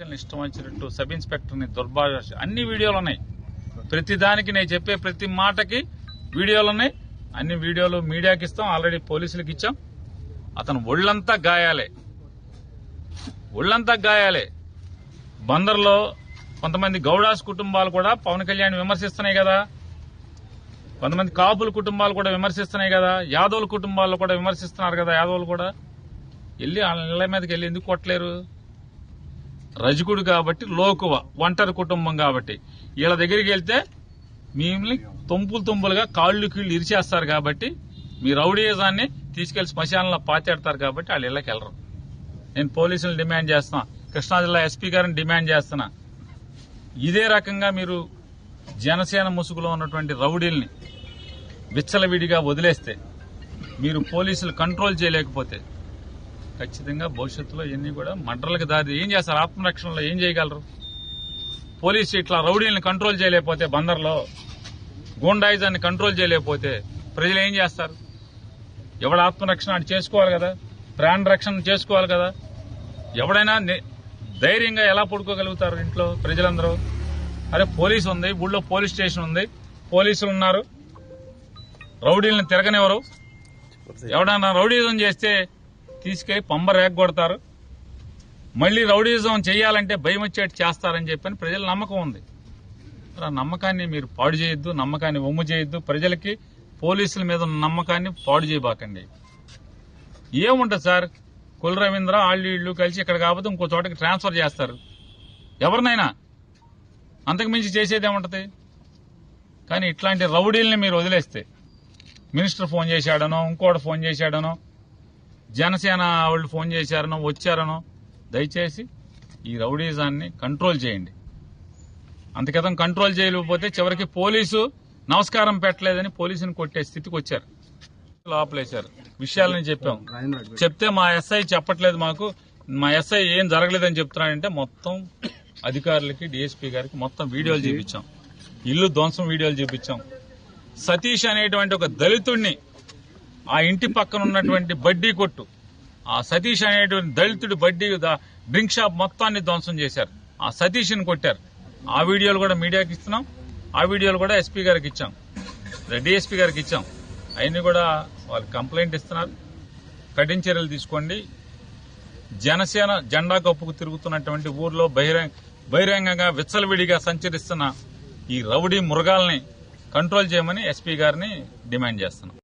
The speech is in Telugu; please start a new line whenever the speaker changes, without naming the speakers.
ఇష్టం వచ్చినట్టు సబ్ ఇన్స్పెక్టర్ని దుర్భాష అన్ని వీడియోలు ఉన్నాయి. ప్రతి దానికి నేను చెప్పే ప్రతి మాటకి వీడియోలు ఉన్నాయి. అన్ని వీడియోలు మీడియాకి ఇస్తాం. ఆల్రెడీ పోలీసులకు ఇచ్చాం. అతను ఒళ్ళంతా గాయాలే. ఒళ్ళంతా గాయాలే. బందర్లో కొంతమంది గౌడాస్ కుటుంబాలు కూడా పవన్ కళ్యాణ్ విమర్శిస్తున్నాయి కదా. కొంతమంది కాపుల కుటుంబాలు కూడా విమర్శిస్తున్నాయి కదా. యాదవుల కుటుంబాలు కూడా విమర్శిస్తున్నారు కదా యాదవులు కూడా. వెళ్ళి వాళ్ళ నిల మీదకి వెళ్ళి ఎందుకు కొట్టలేరు? రజకుడు కాబట్టి లోకువ ఒంటరి కుటుంబం కాబట్టి. వీళ్ళ దగ్గరికి వెళ్తే మిమ్మల్ని తుంపులు తుంపులుగా కాళ్ళు కీళ్ళు ఇరిచేస్తారు కాబట్టి మీ రౌడీజాన్ని తీసుకెళ్ళి శ్మశానంలో పాతేడతారు కాబట్టి వాళ్ళు ఇళ్ళకి వెళ్ళరు. నేను పోలీసులు డిమాండ్ చేస్తున్నా కృష్ణా జిల్లా ఎస్పీ గారిని డిమాండ్ చేస్తున్నా. ఇదే రకంగా మీరు జనసేన ముసుగులో ఉన్నటువంటి రౌడీల్ని విచ్చలవిడిగా వదిలేస్తే మీరు పోలీసులు కంట్రోల్ చేయలేకపోతే ఖచ్చితంగా భవిష్యత్తులో ఇవన్నీ కూడా మడ్రలకు దారి ఏం చేస్తారు? ఆత్మరక్షణలో ఏం చేయగలరు? పోలీసు ఇట్లా రౌడీలను కంట్రోల్ చేయలేకపోతే బందర్లో గూండాయిజాన్ని కంట్రోల్ చేయలేకపోతే ప్రజలు ఏం చేస్తారు? ఎవడ ఆత్మరక్షణ అది చేసుకోవాలి కదా? ప్రాణ రక్షణ చేసుకోవాలి కదా? ఎవడైనా ధైర్యంగా ఎలా పడుకోగలుగుతారు ఇంట్లో ప్రజలందరూ? అరే పోలీసు ఉంది ఊళ్ళో పోలీస్ స్టేషన్ ఉంది పోలీసులు ఉన్నారు. రౌడీలను తిరగనివ్వరు. ఎవడన్నా రౌడీజం చేస్తే తీసుకెళ్ళి పంబ రేగొడతారు మళ్ళీ రౌడీజం చేయాలంటే భయం వచ్చేట్టు చేస్తారని చెప్పని ప్రజల నమ్మకం ఉంది. ఆ నమ్మకాన్ని మీరు పాడు చేయొద్దు నమ్మకాన్ని ఒమ్ము చేయొద్దు. ప్రజలకి పోలీసుల మీద ఉన్న నమ్మకాన్ని పాడు చేయబాకండి. ఏముంటుంది సార్? కుల రవీంద్ర వాళ్ళు వీళ్ళు కలిసి ఇక్కడ కాకపోతే ఇంకో చోటకి ట్రాన్స్ఫర్ చేస్తారు. ఎవరినైనా? అంతకు మించి చేసేది ఏముంటది? కానీ ఇట్లాంటి రౌడీల్ని మీరు వదిలేస్తే మినిస్టర్ ఫోన్ చేశాడనో ఇంకోటి ఫోన్ చేశాడనో జనసేన వాళ్ళు ఫోన్ చేశారనో వచ్చారనో దయచేసి ఈ రౌడీజాన్ని కంట్రోల్ చేయండి. అంతకితం కంట్రోల్ చేయలేకపోతే చివరికి పోలీసు నమస్కారం పెట్టలేదని పోలీసుని కొట్టే స్థితికి వచ్చారు. లోపలేశారు. విషయాలని చెప్పాం. చెప్తే మా ఎస్ఐ చెప్పట్లేదు మాకు. మా ఎస్ఐ ఏం జరగలేదని చెప్తున్నాడంటే మొత్తం అధికారులకి డిఎస్పీ గారికి మొత్తం వీడియోలు చూపించాం. ఇల్లు ధ్వంసం వీడియోలు చూపించాం. సతీష్ అనేటువంటి ఒక దళితుడిని ఆ ఇంటి పక్కన ఉన్నటువంటి బడ్డీ కొట్టు. ఆ సతీష్ అనేటువంటి దళితుడి బడ్డీ డ్రింక్ షాప్ మొత్తాన్ని ధ్వంసం చేశారు. ఆ సతీష్ని కొట్టారు. ఆ వీడియోలు కూడా మీడియాకి ఇస్తున్నాం. ఆ వీడియోలు కూడా ఎస్పీ గారికి ఇచ్చాం. డిఎస్పీ గారికి ఇచ్చాం. అవన్నీ కూడా వాళ్ళు కంప్లైంట్ ఇస్తున్నారు. కఠిన చర్యలు తీసుకోండి. జనసేన జెండా కప్పుకు తిరుగుతున్నటువంటి ఊర్లో బహిరంగ బహిరంగంగా విచ్చలవిడిగా సంచరిస్తున్న ఈ రౌడీ మృగాల్ని కంట్రోల్ చేయమని ఎస్పీ గారిని డిమాండ్ చేస్తున్నాం.